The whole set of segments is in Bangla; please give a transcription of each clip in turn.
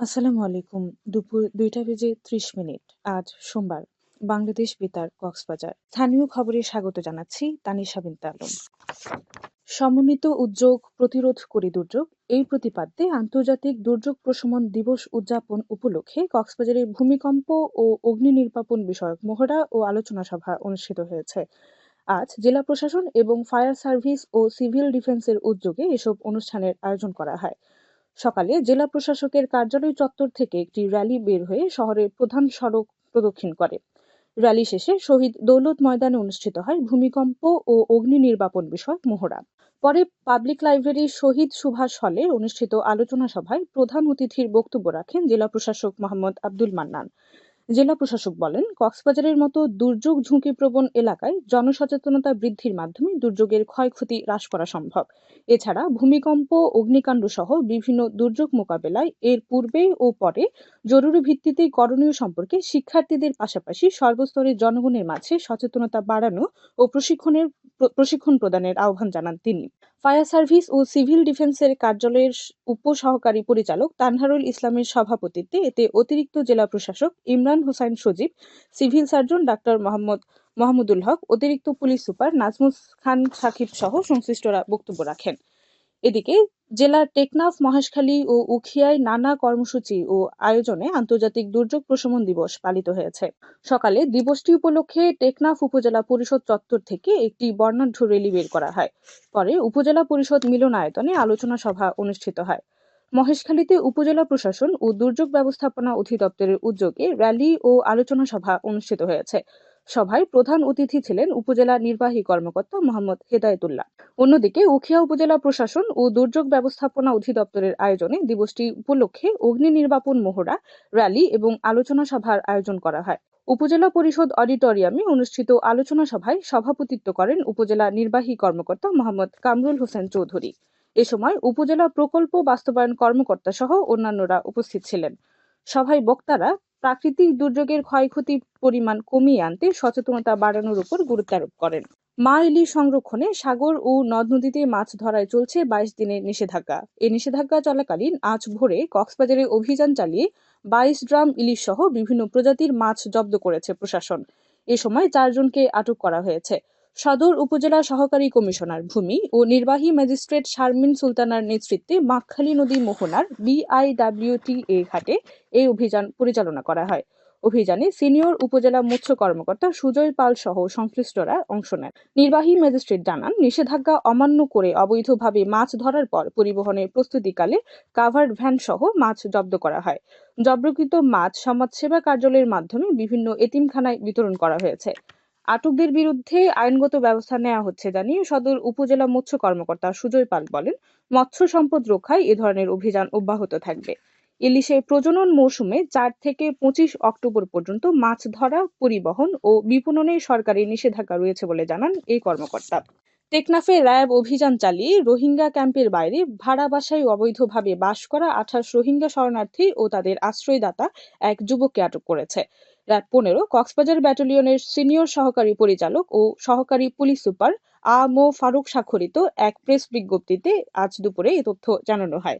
আসসালামু আলাইকুম। দুপুর দুইটা বেজে ত্রিশ মিনিট। আজ সোমবার। বাংলাদেশ বেতার কক্সবাজার। স্থানীয় খবরে স্বাগত জানাচ্ছি তানিশা বিনতে আলম। সমন্বিত উদ্যোগ প্রতিরোধ করি দুর্যোগ। এই প্রতিপাদ্যে আন্তর্জাতিক দুর্যোগ প্রশমন দিবস উদযাপন উপলক্ষে কক্সবাজারে ভূমিকম্প ও অগ্নি নির্বাপন বিষয়ক মহড়া ও আলোচনা সভা অনুষ্ঠিত হয়েছে। আজ জেলা প্রশাসন এবং ফায়ার সার্ভিস ও সিভিল ডিফেন্সের উদ্যোগে এসব অনুষ্ঠানের আয়োজন করা হয়। সকালে জেলা প্রশাসকের কার্যালয় চত্বর থেকে একটি র্যালি বের হয়ে শহরের প্রধান সড়ক প্রদক্ষিণ করে। র্যালি শেষে শহীদ দৌলত ময়দানে অনুষ্ঠিত হয় ভূমিকম্প ও অগ্নি নির্বাপন বিষয়ক মহড়া। পরে পাবলিক লাইব্রেরির শহীদ সুভাষ হলে অনুষ্ঠিত আলোচনা সভায় প্রধান অতিথির বক্তব্য রাখেন জেলা প্রশাসক মোহাম্মদ আব্দুল মান্নান। জেলা প্রশাসক বলেন, কক্সবাজারের মতো দুর্যোগ ঝুঁকিপ্রবণ এলাকায় জনসচেতনতা বৃদ্ধির মাধ্যমে দুর্যোগের ক্ষয়ক্ষতি হ্রাস করা সম্ভব। এছাড়া ভূমিকম্প, অগ্নিকাণ্ড সহ বিভিন্ন দুর্যোগ মোকাবেলায় এর পূর্বে ও পরে জরুরি ভিত্তিতে করণীয় সম্পর্কে শিক্ষার্থীদের পাশাপাশি সর্বস্তরের জনগণের মাঝে সচেতনতা বাড়ানো ও প্রশিক্ষণের, প্রশিক্ষণ প্রদানের আহ্বান জানান তিনি। ফায়ার সার্ভিস ও সিভিল ডিফেন্সের কার্যালয়ের উপসহকারী পরিচালক তানহারুল ইসলামের সভাপতিত্বে এতে অতিরিক্ত জেলা প্রশাসক Imran Hossain Sajib, civil surgeon doctor Mohammad Mahmudul Haque, অতিরিক্ত পুলিশ সুপার নাজমুস খান সাকিব সহ সংশ্লিষ্টরা বক্তব্য রাখেন। এদিকে জেলার টেকনাফ, মহেশখালী ও উখিয়ায় নানা কর্মসূচি ও আয়োজনে আন্তর্জাতিক দুর্যোগ প্রশমন দিবস পালিত হয়েছে। সকালে দিবসটি উপলক্ষে টেকনাফ উপজেলা পরিষদ চত্বর থেকে একটি বর্ণাঢ্য রেলি বের করা হয়। পরে উপজেলা পরিষদ মিলনায়তনে আলোচনা সভা অনুষ্ঠিত হয়। মহেশখালীতে উপজেলা প্রশাসন ও দুর্যোগ ব্যবস্থাপনা অধিদপ্তরের উদ্যোগে র্যালি ও আলোচনা সভা অনুষ্ঠিত হয়েছে। সভায় প্রধান অতিথি ছিলেন উপজেলা নির্বাহী কর্মকর্তা মোহাম্মদ হেদায়তুল্লাহ। অন্যদিকে উখিয়া উপজেলা প্রশাসন ও দুর্যোগ ব্যবস্থাপনা অধিদপ্তরের আয়োজনে দিবসটি উপলক্ষে অগ্নি নির্বাপন মহড়া র্যালি এবং আলোচনা সভার আয়োজন করা হয়। উপজেলা পরিষদ অডিটোরিয়ামে অনুষ্ঠিত আলোচনা সভায় সভাপতিত্ব করেন উপজেলা নির্বাহী কর্মকর্তা মোহাম্মদ কামরুল হোসেন চৌধুরী। এ সময় উপজেলা প্রকল্প বাস্তবায়ন কর্মকর্তা সহ অন্যান্যরা উপস্থিত ছিলেন। সভায় বক্তারা প্রাকৃতিক দুর্যোগের ক্ষয়ক্ষতির পরিমাণ কমিয়ে আনতে সচেতনতা বাড়ানোর উপর গুরুত্ব আরোপ করেন। মা ইলিশ সংরক্ষণে সাগর ও নদ নদীতে মাছ ধরায় চলছে বাইশ দিনের নিষেধাজ্ঞা। এই নিষেধাজ্ঞা চলাকালীন আজ ভোরে কক্সবাজারে অভিযান চালিয়ে বাইশ ড্রাম ইলিশ সহ বিভিন্ন প্রজাতির মাছ জব্দ করেছে প্রশাসন। এ সময় চারজনকে আটক করা হয়েছে। সদর উপজেলা সহকারী কমিশনার ভূমি ও নির্বাহী ম্যাজিস্ট্রেট শারমিন সুলতানার নেতৃত্বে মাকখালী নদী মোহনার বিআইডব্লিউটিএ ঘাটে এই অভিযান পরিচালনা করা হয়। অভিযানে সিনিয়র উপজেলা মৎস্য কর্মকর্তা সুজয় পাল সহ সংশ্লিষ্টরা অংশ নেন। নির্বাহী ম্যাজিস্ট্রেট জানান, নিষেধাজ্ঞা অমান্য করে অবৈধভাবে মাছ ধরার পর পরিবহনের প্রস্তুতিকালে কাভার্ড ভ্যান সহ মাছ জব্দ করা হয়। জব্দকৃত মাছ সমাজসেবা কার্যালয়ের মাধ্যমে বিভিন্ন এতিমখানায় বিতরণ করা হয়েছে। আটকদের বিরুদ্ধে আইনগত ব্যবস্থা নেওয়া হচ্ছে জানিয়ে সদর উপজেলা মৎস্য কর্মকর্তা সুজয় পাল বলেন, মৎস্য সম্পদ রক্ষায় এ ধরনের অভিযান অব্যাহত থাকবে। ইলিশের প্রজনন মৌসুমে চার থেকে পঁচিশ অক্টোবর পর্যন্ত মাছ ধরা, পরিবহন ও বিপণনে সরকারি নিষেধাজ্ঞা রয়েছে বলে জানান এই কর্মকর্তা। টেকনাফে র্যাব অভিযান চালিয়ে রোহিঙ্গা ক্যাম্পের বাইরে ভাড়া বাসায় অবৈধভাবে বাস করা আঠাশ রোহিঙ্গা শরণার্থী ও তাদের আশ্রয়দাতা এক যুবককে আটক করেছে। রাত পনেরো, কক্সবাজার ব্যাটালিয়নের সিনিয়র সহকারী পরিচালক ও সহকারী পুলিশ সুপার আ মো ফারুক স্বাক্ষরিত এক প্রেস বিজ্ঞপ্তিতে আজ দুপুরে এ তথ্য জানানো হয়।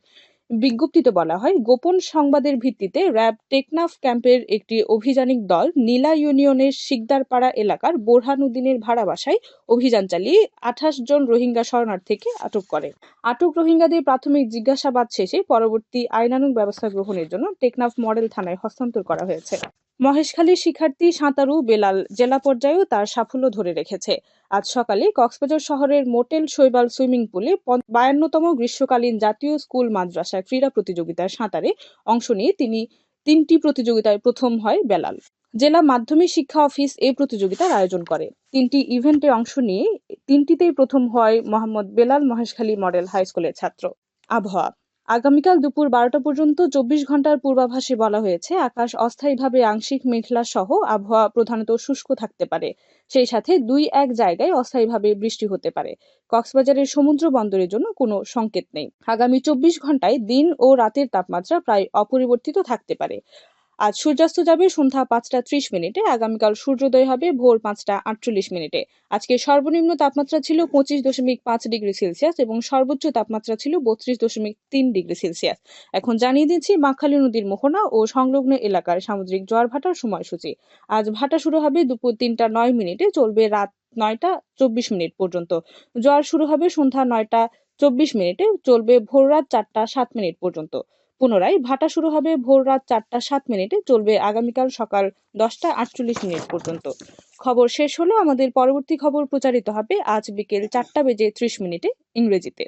বিজ্ঞপ্তিতে বলা হয়, গোপন সংবাদের ভিত্তিতে র্যাব টেকনাফ ক্যাম্পের একটি অভিযানিক দল নীলা ইউনিয়নের শিকদারপাড়া এলাকার বোরহানুদ্দিনের ভাড়া বাসায় অভিযান চালিয়ে আঠাশ জন রোহিঙ্গা শরণার্থীকে আটক করে। আটক রোহিঙ্গাদের প্রাথমিক জিজ্ঞাসাবাদ শেষে পরবর্তী আইনানুগ ব্যবস্থা গ্রহণের জন্য টেকনাফ মডেল থানায় হস্তান্তর করা হয়েছে। মহেশখালীর শিক্ষার্থী সাঁতারু বেলাল জেলা পর্যায়েও তার সাফল্য ধরে রেখেছে। আজ সকালে কক্সবাজার শহরের মোটেল শৈবাল সুইমিং পুলে বায়ান্নতম গ্রীষ্মকালীন জাতীয় স্কুল মাদ্রাসা ক্রীড়া প্রতিযোগিতার সাঁতারে অংশ নিয়ে তিনি তিনটি প্রতিযোগিতায় প্রথম হয় বেলাল। জেলা মাধ্যমিক শিক্ষা অফিস এই প্রতিযোগিতার আয়োজন করে। তিনটি ইভেন্টে অংশ নিয়ে তিনটিতেই প্রথম হয় মোহাম্মদ বেলাল মহেশখালী মডেল হাই স্কুলের ছাত্র। আবহাওয়া আগামীকাল দুপুর বারোটা পর্যন্ত চব্বিশ ঘণ্টার পূর্বাভাসে বলা হয়েছে, আকাশ অস্থায়ীভাবে আংশিক মেঘলা সহ আবহাওয়া প্রধানত শুষ্ক থাকতে পারে। সেই সাথে দুই এক জায়গায় অস্থায়ীভাবে বৃষ্টি হতে পারে। কক্সবাজারের সমুদ্র বন্দরের জন্য কোনো সংকেত নেই। আগামী চব্বিশ ঘন্টায় দিন ও রাতের তাপমাত্রা প্রায় অপরিবর্তিত থাকতে পারে। আজ সূর্যাস্ত যাবে সন্ধ্যা পাঁচটা ত্রিশ মিনিটে, আগামীকাল সূর্যোদয় হবে ভোর পাঁচটা আটচল্লিশ মিনিটে। আজকে সর্বনিম্ন তাপমাত্রা ছিল পঁচিশ দশমিক পাঁচ ডিগ্রি সেলসিয়াস এবং সর্বোচ্চ তাপমাত্রা ছিল বত্রিশ দশমিক তিন ডিগ্রি সেলসিয়াস। এখন জানিয়ে দিচ্ছি মাখালী নদীর মোহনা ও সংলগ্ন এলাকার সামুদ্রিক জোয়ার ভাটার সময়সূচি। আজ ভাটা শুরু হবে দুপুর তিনটা নয় মিনিটে, চলবে রাত নয়টা চব্বিশ মিনিট পর্যন্ত। জোয়ার শুরু হবে সন্ধ্যা নয়টা চব্বিশ মিনিটে, চলবে ভোর রাত চারটা সাত মিনিট পর্যন্ত। পুনরায় ভাটা শুরু হবে ভোর রাত চারটা সাত মিনিটে, চলবে আগামীকাল সকাল দশটা আটচল্লিশ মিনিট পর্যন্ত। খবর শেষ হলো, আমাদের পরবর্তী খবর প্রচারিত হবে আজ বিকেল চারটা বেজে ত্রিশ মিনিটে ইংরেজিতে।